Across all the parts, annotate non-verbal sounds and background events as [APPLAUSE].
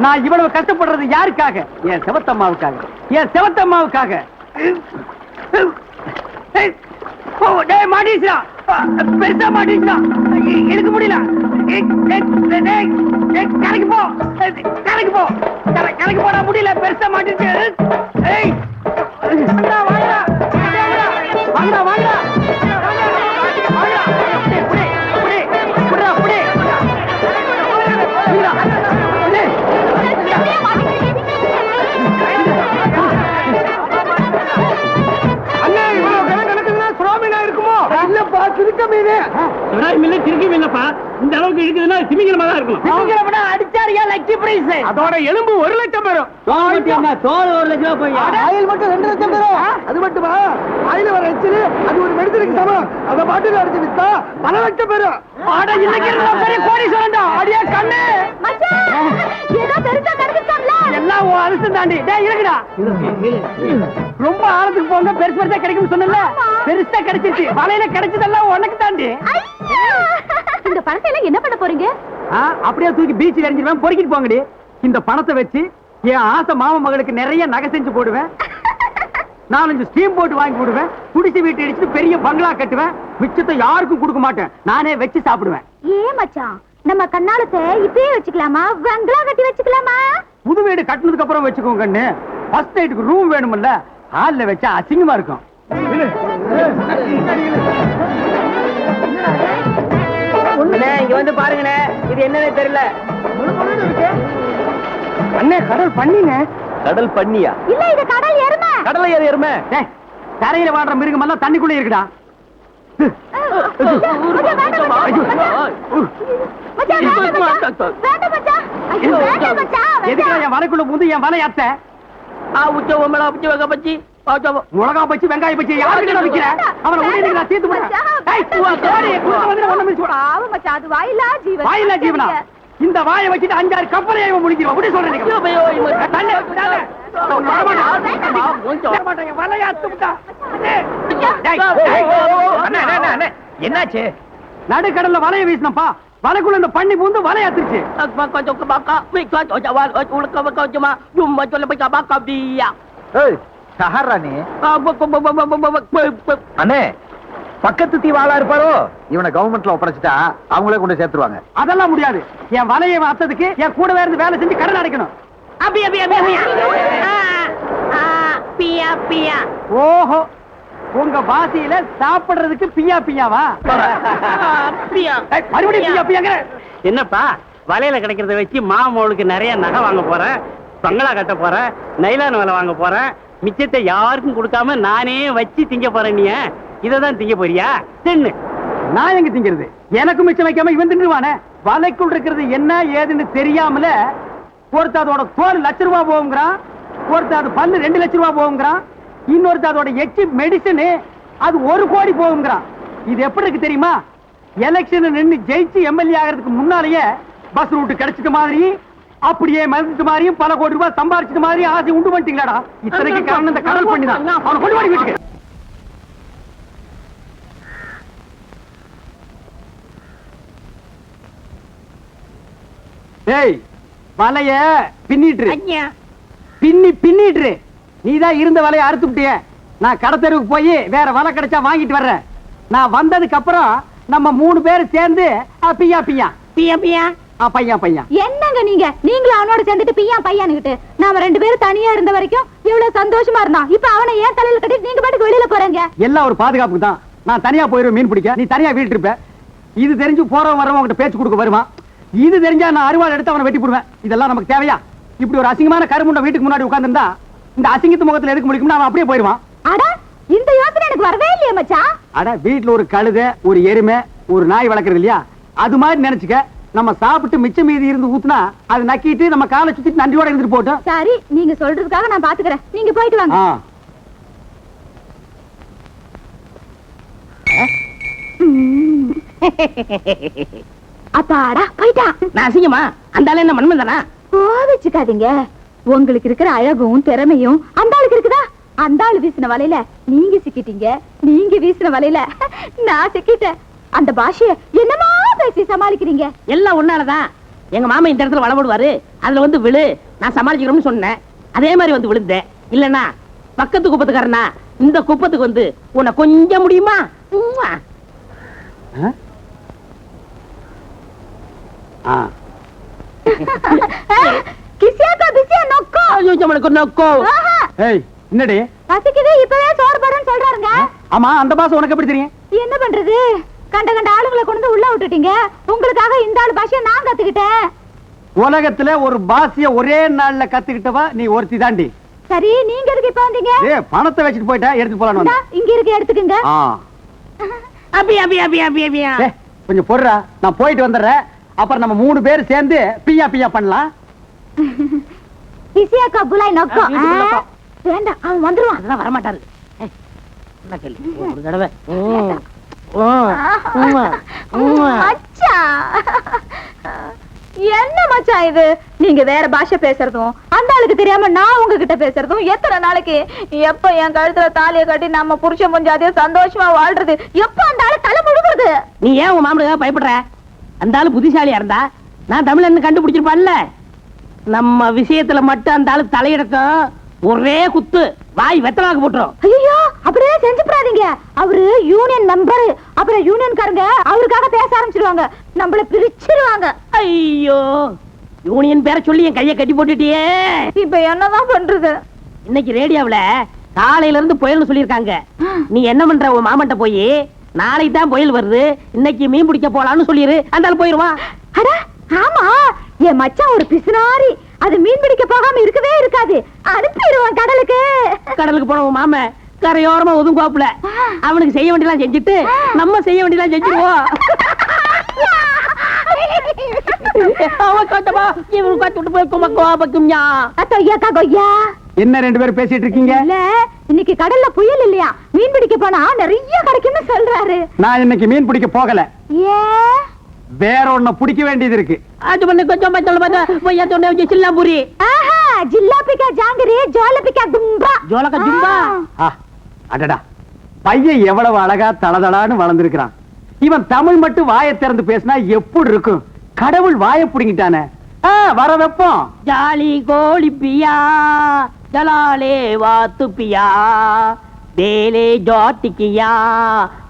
நான் இவ்வளவு கஷ்டப்படுறது யாருக்காக? என் செவத்தம்மாவுக்காக. என் செவத்தம்மாவுக்காக. பெருசா மாட்டிக்கிச்சுடா. எடுக்க முடியல. கரைக்கு போ. கரைக்கு போ. கரைக்கு முடியல. பெருசா மாட்டிச்சு மீன் மீன் திருக்கி மீனப்பா இந்த அளவுக்கு இருக்குதுன்னா திமிங்கலமா தான் இருக்கணும். திமிங்கலம்னா அடிச்சாரியா லக்கி பிரைஸ் அதோட எலும்பு ஒரு லட்சம் பெறும் தோல் ஒரு லட்சம் போய். ஆயில் மட்டும் ரெண்டு லட்சம் பெறும் அது மட்டுமா? ஆயில் வர எச்சில் அது ஒரு மெடிசனுக்கு சமம். அதை பாட்டில் அடிச்சு வித்தா பல லட்சம் பெறும். ஆட இன்னைக்கு பெரிய கோடீஸ்வரன்டா. அடியா கண்ணு. ஏதோ பெருசா கிடைச்சிட்டான்ல எல்லாம் உன் அதிர்ஷ்டம் தாண்டி. டேய் இருக்குடா ரொம்ப ஆழத்துக்கு போங்க. பெருசு பெருசா கிடைக்கும்னு சொன்னல பெருசா கிடைச்சிருச்சு. வலையில கிடைச்சதெல்லாம் உனக்கு தாண்டி. பணத்தை எல்லாம் என்ன பண்ண போறீங்க? அப்படியே தூக்கி பீச்சில் எறிஞ்சிருவேன் பொறுக்கிட்டு போங்கடி. இந்த பணத்தை வச்சு என் ஆசை மாமா மகளுக்கு நிறைய நகை செஞ்சு போடுவேன். நாலஞ்சு ஸ்டீம் போட்டு வாங்கி போடுவேன் குடிசை வீட்டு அடிச்சுட்டு பெரிய பங்களா கட்டுவேன். மிச்சத்தை யாருக்கும் கொடுக்க மாட்டேன். நானே வச்சு சாப்பிடுவேன். ஏ மச்சான் நம்ம கண்ணாலத்தை இப்பயே வச்சுக்கலாமா? பங்களா கட்டி வச்சுக்கலாமா? புது வீடு கட்டினதுக்கு அப்புறம் வச்சுக்கோங்க கண்ணு. ஃபர்ஸ்ட் நைட்டுக்கு ரூம் வேணும்ல ஹால்ல வச்சா அசிங்கமா இருக்கும். இங்க வந்து பாருங்கண்ணே. இது என்னன்னு தெரியல. அண்ணே கடல் பண்ணிங்க கடல் பண்ணியா? இல்ல இது கடல் எருமை. கடலை ஏறி எருமை. கரையில வாழ்ற மிருகம் எல்லாம் தண்ணிக்குள்ள இருக்குடா. எதுக்கு. என் வலைக்குள்ள புது என் வலை அத்தை மிளகா பச்சி. வெங்காயம் பச்சி யாருக்கு விக்கிற? அவனை உடனே நான் தீர்த்து போறேன் ஜீவன். வாயில்லா ஜீவனா? இந்த வாயை வச்சுட்டு அஞ்சாறு கப்பலை இவன் அப்படி சொல்றேன். என்னாச்சு? நடுக்கடல்ல வலையை வீசினப்பா. வலைக்குள்ள இந்த பண்ணி பூந்து வலையை அத்துருச்சு ஏய் சஹரா நீ அண்ணே பக்கத்து தீ வாழா இருப்பாரோ? இவனை கவர்மெண்ட்ல ஒப்படைச்சிட்டா அவங்களே கொண்டு சேர்த்துருவாங்க. அதெல்லாம் முடியாது. என் வலையை அத்ததுக்கு என் கூடவே இருந்து வேலை செஞ்சு கடன் அடைக்கணும். ஓஹோ. உங்க பாசியில சாப்பிடுறதுக்கு பியா பியாவா? ஏய், மறுபடியும் பியா என்னப்பா வலையில கிடைக்கிறத வச்சு மாமோளுக்கு நிறைய நகை வாங்க போறேன் பங்களா கட்ட போறேன் நைலான் வேலை வாங்க போறேன் மிச்சத்தை யாருக்கும் கொடுக்காம நானே வச்சு திங்க போறேன் நீ இதை தான் திங்க போறியா? தின்னு. நான் எங்க திங்கிறது? எனக்கு மிச்சம் வைக்காம இவன் தின்றுவானே வலைக்குள் இருக்கிறது என்ன ஏதுன்னு தெரியாமல ஒருத்த அதோட தோல் லட்ச ரூபா போகுங்கிறான். ஒருத்த அது பல்லு ரெண்டு லட்ச ரூபா போகுங்கிறான். இன்னொருத்த அதோட எச்சி மெடிசனு அது ஒரு கோடி போகுங்கிறான். இது எப்படி இருக்கு தெரியுமா? எலெக்ஷன் நின்னு ஜெயிச்சு எம்எல்ஏ ஆகிறதுக்கு முன்னாலேயே பஸ் ரூட்டு கிடைச்சிட்ட மாதிரி அப்படியே மதிச்ச மாதிரியும் பல கோடி ரூபாய் சம்பாரிச்சிட்ட மாதிரி ஆசை உண்டு பண்ணிட்டீங்களாடா? இத்தனைக்கு காரணம் இந்த கடல் பண்ணி தான் அவனை கொண்டு வாடி வீட்டுக்கு. ஏய் வலைய பின்னிட்டு பின்னி பின்னிட்டு நீதான் இருந்த வலைய அறுத்து விட்டிய நான் கடத்தெருவுக்கு போய் வேற வலை கிடைச்சா வாங்கிட்டு வர்றேன். நான் வந்ததுக்கு அப்புறம் நம்ம மூணு பேர் சேர்ந்து பிய்யா பிய்யா. பிய்யா ஆ, பையன் பையன். என்னங்க நீங்க? நீங்களும் அவனோட சேர்ந்துட்டு பிய்யான் பையனுக்கிட்டு நாம ரெண்டு பேரும் தனியா இருந்த வரைக்கும் இவ்வளவு சந்தோஷமா இருந்தான். இப்ப அவனை ஏன் தலையில கட்டிட்டு நீங்க பாட்டுக்கு வெளியில போறீங்க? எல்லாம் ஒரு பாதுகாப்புக்கு தான். நான் தனியா போயிருவேன் மீன் பிடிக்க. நீ தனியா வீட்டு இருப்ப. இது தெரிஞ்சு போறவன் வரவன் உங்ககிட்ட பேச்சு கொடுக்க வருவான். இது தெரிஞ்சா நான் அருவாள் எடுத்து அவனை வெட்டி போடுவேன். இதெல்லாம் நமக்கு தேவையா? இப்படி ஒரு அசிங்கமான கருமுண்ட வீட்டுக்கு முன்னாடி உட்கார்ந்திருந்தா இந்த அசிங்கத்து முகத்துல எதுக்கு முடிக்கும்னு அவன் அப்படியே போயிருவான் அட இந்த யோசனை எனக்கு வரவே இல்லையே மச்சான். அட வீட்டுல ஒரு கழுதை ஒரு எருமை ஒரு நாய் வளர்க்கறது இல்லையா? அது மாதிரி நினைச்சுக்க. நம்ம சாப்பிட்டு மிச்சம் மீதி இருந்து ஊத்துனா அது நக்கிட்டு நம்ம காலை சுத்திட்டு நன்றியோட இருந்துட்டு போட்டோம். சரி நீங்க சொல்றதுக்காக நான் பாத்துக்கிறேன். நீங்க போயிட்டு வாங்க. அப்பாடா போயிட்டான் நான் அசிங்கமா? அந்த ஆளு என்ன மண்மன் கோவிச்சுக்காதீங்க. உங்களுக்கு இருக்கிற அழகும் திறமையும் அந்த ஆளுக்கு இருக்குதா? அந்த ஆளு வீசின வலையில நீங்க சிக்கிட்டீங்க. நீங்க வீசின வலையில நான் சிக்கிட்டேன். அந்த பாஷைய என்னமா பேசி சமாளிக்கிறீங்க? எல்லாம் உன்னாலதான். எங்க மாமா இந்த இடத்துல வளபடுவாரு அதுல வந்து விழு. நான் சமாளிக்கிறோம்னு சொன்னேன். அதே மாதிரி வந்து விழுந்தேன். இல்லனா பக்கத்து குப்பத்துக்காரனா இந்த குப்பத்துக்கு வந்து உன்னை கொஞ்சம் முடியுமா? கிசியாக்கா பிசியா நொக்கோ. ஐயோ, நம்மளுக்கு நோக்கோ. ஏய் என்னடி? பசிக்குது இப்பவே சோறு போடுறேன்னு சொல்றாருங்க. ஆமா அந்த பாசம் உனக்கு எப்படி தெரியும்? என்ன பண்றது? கண்ட கண்ட ஆளுங்களை கொண்டு வந்து உள்ள விட்டுட்டீங்க. உங்களுக்காக இந்த ஆளு பாஷையை நான் கத்துக்கிட்டேன். உலகத்துல ஒரு பாசிய ஒரே நாள்ல கத்துக்கிட்டவா நீ ஒருத்தி தாண்டி. சரி நீங்க எதுக்கு இப்ப வந்தீங்க? ஏ பணத்தை வச்சுட்டு போயிட்டா எடுத்து வந்தேன். இங்க இருக்கு எடுத்துக்கங்க. ஆ. அபி அபி அபி அபி அபியா. கொஞ்சம் பொறுடா நான் போயிட்டு வந்துடுறேன். அப்புறம் நம்ம மூணு பேர் சேர்ந்து பியா பியா பண்ணலாம். கிசியாக்கா புலாய் நொக்கோ. வேண்டாம் அவன் வந்துருவான். அதெல்லாம் வரமாட்டாரு. ஏய், என்ன கேள்வி? ஒரு தடவை. என்ன மச்சான் இது? நீங்க வேற பாஷை பேசுறதும் அந்த ஆளுக்கு தெரியாம நான் உங்ககிட்ட பேசுறதும் எத்தனை நாளைக்கு எப்ப என் கழுத்துல தாலியை கட்டி நம்ம புருஷன் கொஞ்சம் அதே சந்தோஷமா வாழ்றது எப்ப அந்த ஆளு தலை முழுகுறது? நீ ஏன் உன் மாமனுக்காக பயப்படுற? அந்த ஆளு புத்திசாலியா இருந்தா நான் தமிழன் கண்டுபிடிச்சிருப்பான்ல? நம்ம விஷயத்துல மட்டும் அந்த ஆளு தலையிடக்கும். ஒரே குத்து. வாய் வெத்தலாக்கு போட்டுரும். ஐயோ அப்படியே செஞ்சுப்படாதீங்க. அவரு யூனியன் மெம்பர் அப்புறம் யூனியன்காரங்க அவருக்காக பேச ஆரம்பிச்சிருவாங்க. நம்மள பிரிச்சிருவாங்க. ஐயோ யூனியன் பேரை சொல்லி என் கையை கட்டி போட்டுட்டியே. இப்ப என்னதான் பண்றது? இன்னைக்கு ரேடியோவுல காலையில இருந்து புயல்னு சொல்லியிருக்காங்க. நீ என்ன பண்ற உன் மாமன்ட்ட போய்? நாளைக்கு தான் புயல் வருது. இன்னைக்கு மீன் பிடிக்க போலான்னு சொல்லிரு. அந்த போயிருவான் அட ஆமா. என் மச்சான் ஒரு பிசுனாரி. அது மீன் பிடிக்க போகாம இருக்கவே இருக்காது. அனுப்பிடுவான் கடலுக்கு. கடலுக்கு போன உன் மாமன். கரையோரமா ஒதுங்குவாப்புல. அவனுக்கு செய்ய வேண்டியலாம் செஞ்சுட்டு நம்ம செய்ய வேண்டியலாம் செஞ்சிருவோம். என்ன ரெண்டு பேரும் பேசிட்டு இருக்கீங்க? இல்ல இன்னைக்கு கடல்ல புயல் இல்லையா? மீன் பிடிக்க போனா நிறைய கிடைக்கும்னு சொல்றாரு. நான் இன்னைக்கு மீன் பிடிக்க போகல. ஏ? வேற ஒண்ண பிடிக்க வேண்டியது இருக்கு. அது பண்ணி கொஞ்சம் பச்சல பார்த்தா பொய்யா தொண்டை வச்சு சில்லாம்பூரி. ஆஹா ஜில்லாபிக்கா ஜாங்கிரி ஜோலபிக்கா தும்பா ஜோலக்கா ஜும்பா ஆ, அடடா. பையன் எவ்வளவு அழகா தளதளான்னு வளர்ந்திருக்கிறான். இவன் தமிழ் மட்டும் வாயை திறந்து பேசினா எப்படி இருக்கும்? கடவுள் வாயை புடுங்கிட்டானே. ஆ, வர வைப்போம். ஜாலி கோழி பியா ஜலாலே வாத்து பியா பேலே ஜாட்டிக்கியா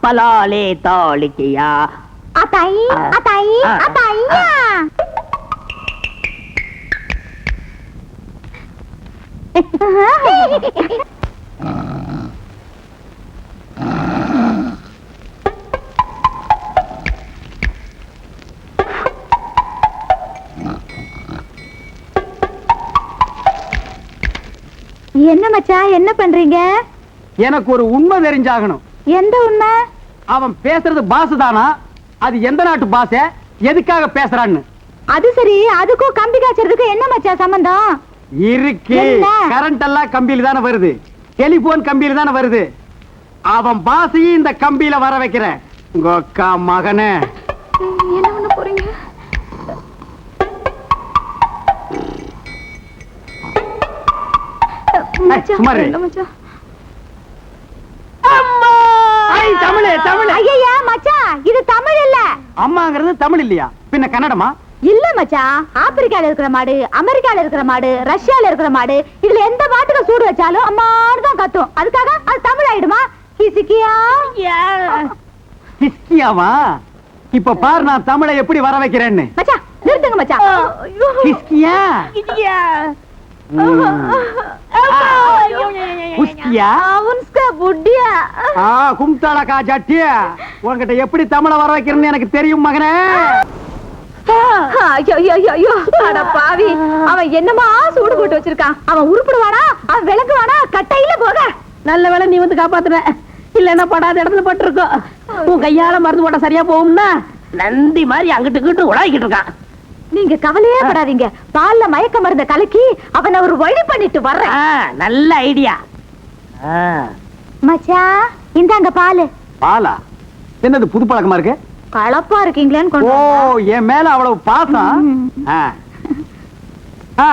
பலாலே தாளிக்கியா அத்தாயி அத்தாயி ஆ. அத்தாயியா என்ன மச்சான் என்ன பண்றீங்க? எனக்கு ஒரு உண்மை தெரிஞ்சாகணும். எந்த உண்மை? அவன் பேசுறது பாசு தானா அது எந்த நாட்டு பாச? எதுக்காக பேசுறான்னு? அது சரி அதுக்கும் கம்பி காய்ச்சறதுக்கும் என்ன மச்சான் சம்பந்தம்? இருக்கு? கரண்ட் எல்லாம் கம்பியில தானே வருது. டெலிபோன் கம்பியில தானே வருது. அவன் பாசையும் இந்த கம்பியில வர வைக்கிறேன். உங்க அக்கா மகனே. என்ன பண்ண போறீங்க. இல்ல மச்சான். தமிழு தமிழ். ஐயையா மச்சான் இது தமிழ் இல்ல. அம்மாங்கிறது தமிழ் இல்லையா? பின்ன கன்னடமா? இல்ல மச்சான் ஆப்பிரிக்கால இருக்கிற மாடு அமெரிக்கால இருக்கிற மாடு ரஷ்யால இருக்கிற மாடு இதுல எந்த மாட்டுக்கு சூடு வச்சாலும் அம்மான்னு தான் கத்தும். அதுக்காக அது தமிழ் ஆயிடுமா? கிசுக்கியா கிஸ்கியாவா இப்ப பாரு நான் தமிழை எப்படி வர வைக்கிறேன்னு. மச்சான் நிறுத்துங்க மச்சான் ஐயோ. கும்தாளக்கா ஜட்டிய உன்கிட்ட எப்படி தமிழை வர வைக்கிறேன்னு எனக்கு தெரியும் மகனே. பாவி. அவன் என்னமா சூடு போட்டு வச்சிருக்கான்? அவன் உருப்பிடுவானா? அவன் விளக்குவானா? கட்டையில போக. நல்ல நீ வந்து காப்பாத்துன. இல்லன்னா படாத இடத்துல பட்டிருக்கோம். உன் கையால மருந்து போட்டா சரியா போகும்னா? நந்தி மாதிரி அங்கிட்டு இங்கிட்டு உலாக்கிட்டு இருக்கான். நீங்க கவலையே படாதீங்க. பால்ல மயக்க மருந்த கலக்கி அவனை ஒரு வழி பண்ணிட்டு வர்றேன். நல்ல ஐடியா. மச்சான் இந்தாங்க பாலு. பாலா? என்னது புது பழக்கமா இருக்கு? கலப்பா இருக்கீங்களேன்னு ஓ. என் மேல அவ்வளவு பாசம்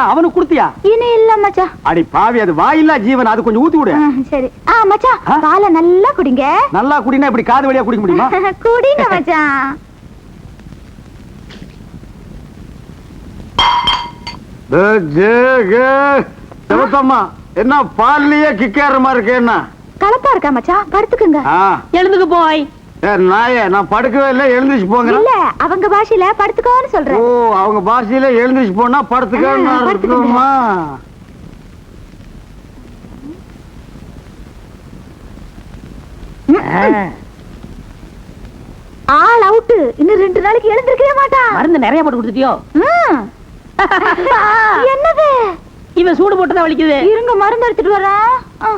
அவனுக்கு கொடுத்தியா? இனி இல்ல மச்சான் அடி பாவி அது வாயில்லா ஜீவன் அது கொஞ்சம் ஊத்தி விடு. சரி. ஆ மச்சான் ஆ? பாலை நல்லா குடிங்க. நல்லா குடினா இப்படி காது வழியா குடிக்க முடியுமா? [LAUGHS] குடிங்க [LAUGHS] மச்சான் செவத்தம்மா என்ன பால்லயே கிக்கேற மாதிரி இருக்கு என்ன? கலப்பா இருக்கா மச்சான் படுத்துக்குங்க. எழுந்துக்கு போய். நாயே நான் படுக்கவே இல்லை எழுந்திரிச்சு போங்க. இல்ல அவங்க பாஷையில படுத்துக்கோன்னு ஓ சொல்றேன் அவங்க பாஷையில எழுந்திரிச்சு போனா படுத்துக்கங்க. ஆள் அவுட்டு. இன்னும் ரெண்டு நாளைக்கு எழுந்திருக்கவே மாட்டான் மருந்து நிறைய போட்டு கொடுத்துட்டியோ? ம். [LAUGHS] என்னது? இவன் சூடு போட்டு தான் வலிக்குது. இருங்க மருந்து எடுத்துட்டு வரேன் ஆ.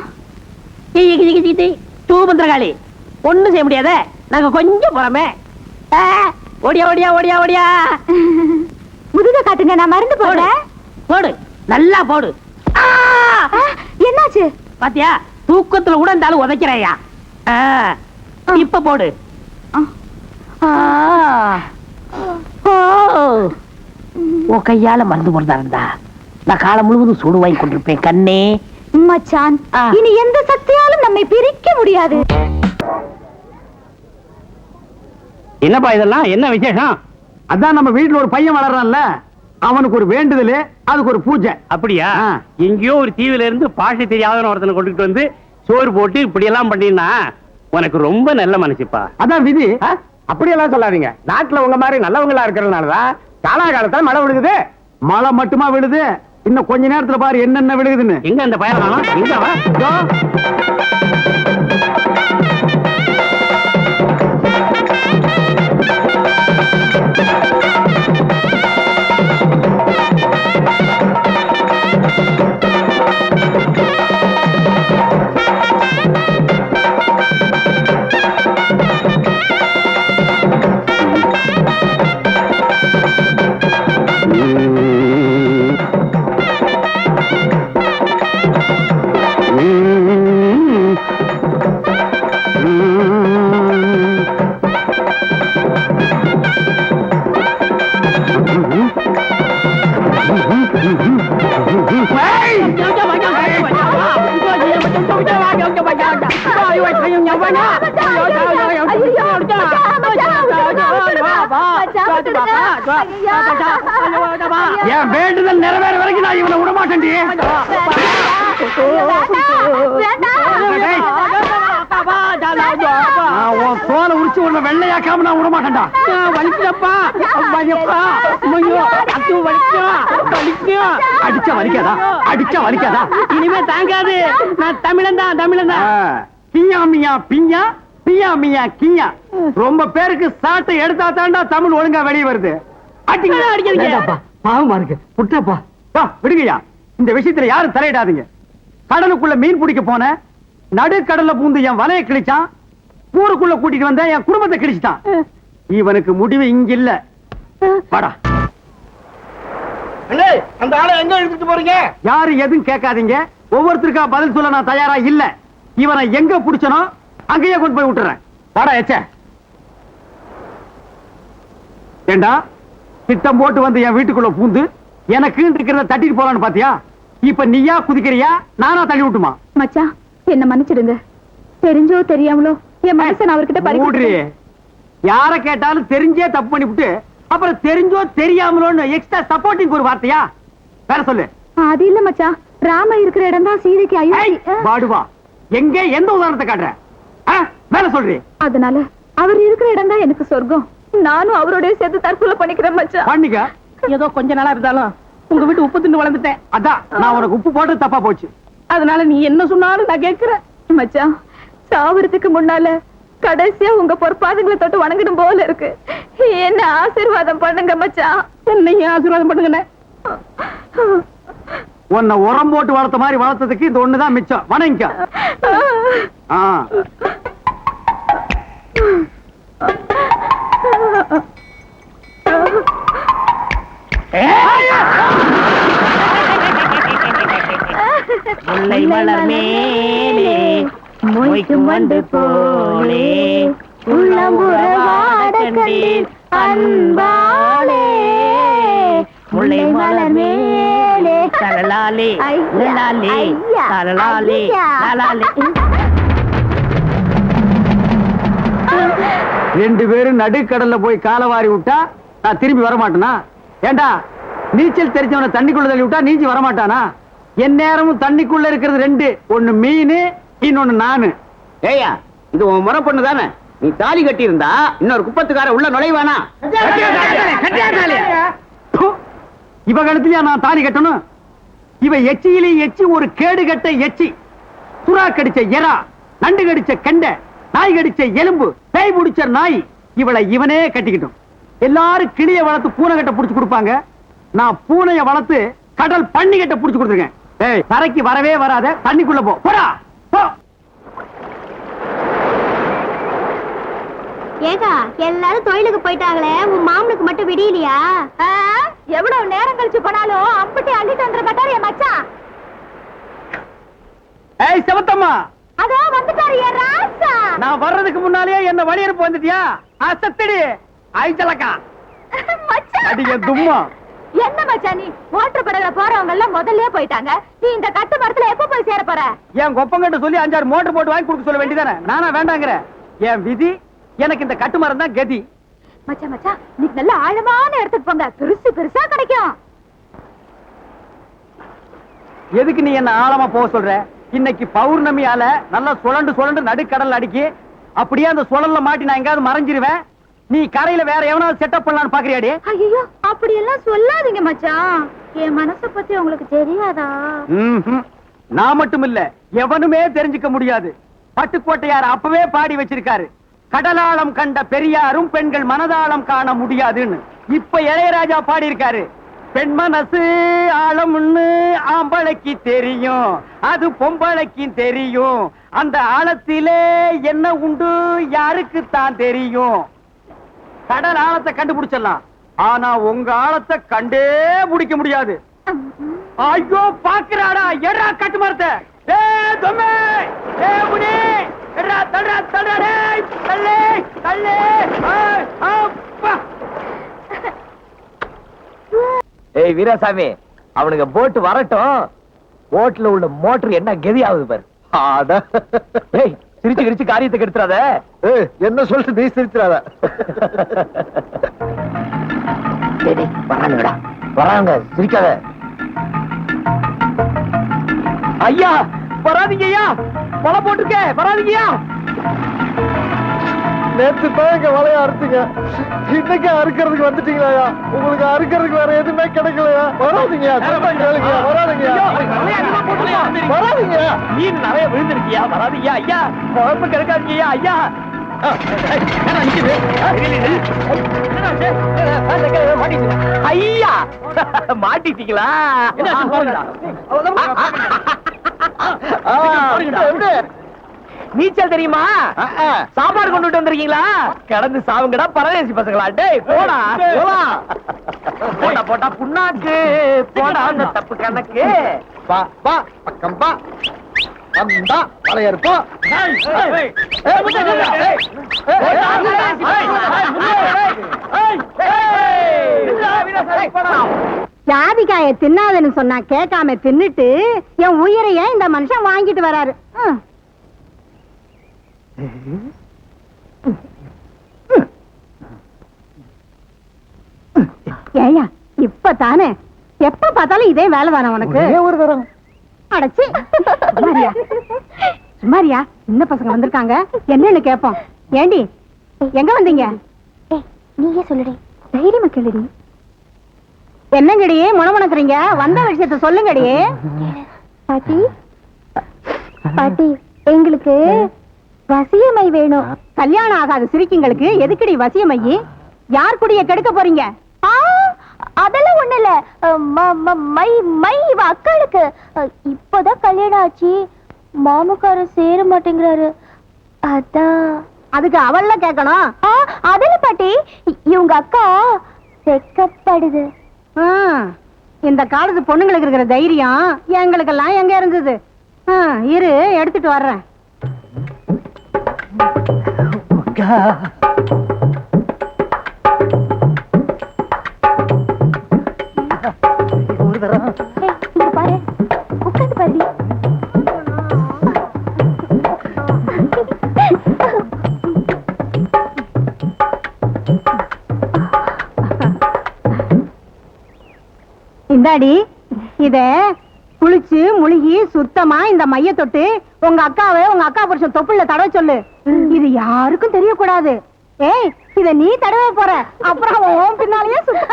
தூபந்திரகாளி ஒண்ணும் செய்ய முடியாதே. நாங்க கொஞ்சம் போறோமே. ஓடியா ஓடியா ஓடியா ஓடியா. முதுக காட்டுங்க நான் மருந்து போடுறேன். போடு. நல்லா போடு. என்னாச்சு? பாத்தியா? தூக்கத்துல கூட இந்த ஆளு உதைக்கிறையா? இப்ப போடு. ஆ. உன் கையால மருந்து போடுறதா இருந்தா? நான் காலம் முழுவதும் சூடு வாங்கி கொண்டிருப்பேன் கண்ணே. மச்சான். இனி எந்த சக்தியாலும் நம்மை பிரிக்க முடியாது. என்னப்பா இதெல்லாம்? என்ன விசேஷம்? அதான் நம்ம வீட்டுல ஒரு பையன் வளர்றான்ல. அவனுக்கு ஒரு வேண்டுதல் அதுக்கு ஒரு பூஜை. அப்படியா. எங்கேயோ ஒரு தீவுல இருந்து பாஷை தெரியாத ஒருத்தனை கொண்டுட்டு வந்து சோறு போட்டு இப்படி எல்லாம் பண்ணினா உனக்கு ரொம்ப நல்ல மனசுப்பா. அதான் விதி. அப்படியெல்லாம் சொல்லாதீங்க. நாட்டுல உங்க மாதிரி நல்லவங்களா இருக்கிறதுனாலதான் காலாகாலத்துல மழை விழுகுது. மழை மட்டுமா விழுது? இன்னும் கொஞ்ச நேரத்துல பாரு என்னென்ன விழுகுதுன்னு. எங்க அந்த பையன் காணோம்? எங்க என் வேண்டுதல் நிறைவேற வரைக்கும் நான் இவனை விட உன் தோலை உரிச்சு உன்னை வெள்ளையாக்காம நான் விட மாட்டேன்டா. வலிக்குதப்பா வலிப்பா அத்து வலிக்கும் வலிக்கும் அடிச்சா வலிக்காதா? அடிச்சா வலிக்காதா? இனிமே தாங்காது. நான் தமிழன் தான் தமிழன் தான். மியா பியா பியா மியா கியா ரொம்ப பேருக்கு சாட்டை எடுத்தா தாண்டா தமிழ் ஒழுங்கா வெளியே வருது. வேண்டாப்பா, பாவமா இருக்கு. புட்டப்பா. விடுங்கய்யா. இந்த விஷயத்துல யாரும் தலையிடாதீங்க. கடலுக்குள்ள மீன் பிடிக்க போன நடுக்கடல்ல பூந்து என் வலைய கிழிச்சான் ஊருக்குள்ள கூட்டிட்டு வந்த என் குடும்பத்தை கிழிச்சிட்டான். இவனுக்கு முடிவு இங்க இல்ல வாடா. அந்த ஆளை எங்க எடுத்துட்டு போறீங்க? யாரும் எதுவும் கேட்காதீங்க. ஒவ்வொருத்தருக்கா பதில் சொல்ல நான் தயாரா இல்ல. இவனை எங்க புடிச்சனோ அங்கேயே கொண்டு போய் விட்டுறேன். வாடா எச்ச. ஏண்டா திட்டம் போட்டு வந்து என் வீட்டுக்குள்ள பூந்து எனக்கு இருக்கிறத தட்டிட்டு போறான்னு பாத்தியா? இப்ப நீயா குதிக்கிறியா? நானா தள்ளி விட்டுமா? மச்சான் என்ன மன்னிச்சிடுங்க. தெரிஞ்சோ தெரியாமலோ என் மனசை நான் அவர்கிட்ட பறிக்க யார கேட்டாலும் தெரிஞ்சே தப்பு பண்ணிவிட்டு அப்புறம் தெரிஞ்சோ தெரியாமலோன்னு எக்ஸ்ட்ரா சப்போர்ட்டிங் ஒரு வார்த்தையா? வேற சொல்லு. அது இல்ல மச்சான். ராம இருக்கிற இடம் தான் சீதைக்கு அயோத்தி. பாடுவா. எங்க எந்த உதாரணத்தை காட்டுற? வேற சொல்றி. அதனால அவர் இருக்கிற இடம் தான் எனக்கு சொர்க்கம். நானும் அவரோடய சேர்த்து தற்கொலை பண்ணிக்கிறேன் மச்சான். பண்ணிக்க ஏதோ கொஞ்ச நாளா இருந்தாலும் உங்க வீட்டு உப்பு தின்னு வளர்ந்துட்டேன். அதான் நான் உனக்கு உப்பு போட்டு தப்பா போச்சு. அதனால நீ என்ன சொன்னாலும் நான் கேட்கிறேன். மச்சான் சாவறதுக்கு முன்னால கடைசியா உங்க பொற்பாதங்களை தொட்டு வணங்கிடும் போல இருக்கு. என்ன ஆசீர்வாதம் பண்ணுங்க மச்சான். என்னையும் ஆசீர்வாதம் பண்ணுங்கண்ணே? உன்னை உரம் போட்டு வளர்த்த மாதிரி வளர்த்ததுக்கு இந்த ஒண்ணுதான் மிச்சம். வணங்கிக்க. ஆ. முல்லை மலர் மேலே மொய்க்கும் வண்டு போலே. உள்ளம்புறவாட கண்டேன் அன்பாலே. முல்லை மலர் மேலே ஐயா, லலாலே ஐயா, ரெண்டு பேரும் நடுக்கடல்ல போய் காலவாரி விட்டா நான் திரும்பி வர மாட்டேனா ஏண்டா நீச்சல் தெரிஞ்சவனை தண்ணிக்குள்ள தள்ளி விட்டா நீஞ்சி வரமாட்டானா? என் நேரமும் தண்ணிக்குள்ள இருக்கிறது ரெண்டு ஒண்ணு மீன் இன்னொன்னு நானு. ஏய்யா இது உன் முறை பொண்ணு தானே? நீ தாலி கட்டி இருந்தா இன்னொரு குப்பத்துக்கார உள்ள நுழைவானா? இவ கழுத்துலயா நான் தாலி கட்டணும்? இவ எச்சியிலே எச்சி ஒரு கேடு கட்ட எச்சி. சுறா கடிச்ச எரா நண்டு கடிச்ச கெண்டை. நாய் கடிச்ச எலும்பு பேய் பிடிச்ச நாய் இவளை இவனே கட்டிக்கிட்டும். எல்லாரும் கிளிய வளர்த்து பூனை கட்ட புடிச்சு கொடுப்பாங்க. நான் பூனைய வளர்த்து கடல் பண்ணி கட்ட புடிச்சு கொடுத்துருக்கேன். ஏய் தரைக்கு வரவே வராத தண்ணிக்குள்ள போ. போடா போ. ஏகா எல்லாரும் தொழிலுக்கு போயிட்டாங்களே உன் மாமனுக்கு மட்டும் விடியலையா? ஆ, எவ்வளவு நேரம் கழிச்சு போனாலும் அம்புட்டி அள்ளிட்டு வந்துட மாட்டாரு என் மச்சான். ஏய் செவத்தம்மா. அதோ வந்துட்டாரு என் ராசா. நான் வர்றதுக்கு முன்னாலேயே என்ன வழியனுப்பு வந்துட்டியா? அசத்தடி ஐச்சலக்கா. [LAUGHS] மச்சான். அடிங்க தும்மா. என்ன மச்சான் நீ? மோட்டர் படகுல போறவங்க எல்லாம் முதல்லயே போயிட்டாங்க. நீ இந்த கட்டு மரத்துல எப்ப போய் சேர போற? என் கொப்பங்கிட்ட சொல்லி அஞ்சாறு மோட்டர் போட்டு வாங்கி கொடுக்க சொல்ல வேண்டியதானே? நானா வேண்டாங்கிற. என் விதி எனக்கு இந்த கட்டு மரம் தான் கதி. மச்சான் மச்சான் நீ நல்ல ஆழமான இடத்துக்கு போங்க. பெருசு பெருசா கிடைக்கும். எதுக்கு நீ என்ன ஆழமா போக சொல்ற? இன்னைக்கு பௌர்ணமியால நல்லா சுழண்டு சுழண்டு நடுக்கடல் அடிக்கி அப்படியே அந்த சுழல்ல மாட்டி நான் எங்கேயாவது மறைஞ்சிருவேன். நீ கரையில வேற எவனாவது செட்டப் பண்ணலாம்னு பாக்குறியாடி? ஐயோ அப்படி எல்லாம் சொல்லாதீங்க மச்சான். என் மனச பத்தி உங்களுக்கு தெரியாதா. நான் மட்டும் இல்ல எவனுமே தெரிஞ்சுக்க முடியாது. பட்டுக்கோட்டையார் அப்பவே பாடி வச்சிருக்காரு. கடலாளம் கண்ட பெரியாரும் பெண்கள் மனதாளம் காண முடியாதுன்னு. இப்ப இளையராஜா பாடி இருக்காரு பெண் மனசு ஆழம்னு ஆம்பளைக்கு தெரியும். அது பொம்பளைக்கு தெரியும். அந்த ஆழத்திலே என்ன உண்டு யாருக்கு தான் தெரியும். கடல் ஆழத்தை கண்டுபிடிச்சிடலாம். ஆனா உங்க ஆழத்தை கண்டே முடிக்க முடியாது. ஐயோ பாக்குறாடா. எடா கட்டு மரத்த. ஏ தொம்மே. ஏ எடா தடா தடா டேய் தள்ளே தள்ளே. ஏய், ஏய் வீராசாமி அவனுக்கு போட் வரட்டும். போட்ல உள்ள மோட்டர் என்ன கதி ஆகுது பாரு ஏய் சிரிச்சு கிரிச்சு காரியத்தை கெடுத்துறாத என்ன சொல்லிட்டு நீ சிரிச்சிடாத. வராங்கடா வராங்க சிரிக்காத. ஐயா வராதீங்க ஐயா வலை போட்டிருக்க வராதீங்கய்யா. நேத்து தான் இங்க வலைய அறுத்தீங்க. இன்னைக்கு அறுக்கிறதுக்கு வந்துட்டீங்களா உங்களுக்கு அறுக்கிறதுக்கு வேற எதுவுமே கிடைக்கலையா? வராதீங்க வராதீங்க. வராதீங்க. மீன் நிறைய விழுந்திருக்கியா? வராதீங்க ஐயா. குழம்பு கிடைக்காதீங்க ஐயா. ஐயா. மாட்டிட்டீங்களா? நீச்சல் தெரியுமா சாப்பாடு கொண்டுட்டு வந்திருக்கீங்களா கடந்து சாவுங்கடா பரதேசி பசங்களா டேய் போடா போடா போடா போட்டா புண்ணாக்கு போடா அந்த தப்பு கணக்கு வா வா பக்கம் வா வந்தா பழையற்போ ஜாதிக்காய தின்னாதன்னு சொன்னா கேட்காம தின்னுட்டு என் உயிரைய இந்த மனுஷன் வாங்கிட்டு வராரு ம். ஏய்யா இப்பதானே? எப்ப பார்த்தாலும் இதே வேலை தானே உனக்கு? ஒரு தரம் அடைச்சி. சுமாரியா சுமாரியா இந்த பசங்க வந்திருக்காங்க. என்னன்னு கேப்போம். ஏண்டி எங்க வந்தீங்க? நீயே சொல்லுடி. தைரியமா கேளுடி. என்னங்கடி முணமுணக்குறீங்க? வந்த விஷயத்த சொல்லுங்கடி. பாட்டி பாட்டி எங்களுக்கு வசியமை வேணும். கல்யாணம் ஆகாத சிரிக்கிங்களுக்கு எதுக்குடி வசியமை யார் குடிய கெடுக்க போறீங்க? அதெல்லாம் ஒண்ணு இல்ல. மை மை இவ அக்காளுக்கு. இப்பதான் கல்யாணம் ஆச்சு. மாமுக்காரர் சேர மாட்டேங்கிறாரு. அதான். அதுக்கு அவள்ல கேட்கணும். அதுல பாட்டி? இவங்க அக்கா வெக்கப்படுது இந்த காலத்து பொண்ணுங்களுக்கு இருக்கிற தைரியம் எங்களுக்கெல்லாம் எங்க இருந்தது? இரு எடுத்துட்டு வர்றேன். இந்தாடி இத குளிச்சு முழுகி சுத்தமா இந்த மைய தொட்டு உங்க அக்காவை உங்க அக்கா புருஷன் தொப்புள்ள தடவை சொல்லு. இது யாருக்கும் தெரியக்கூடாது. ஏய் இத நீ தடவை போற. அப்புறம் அவன் உன் பின்னாலேயே சுத்த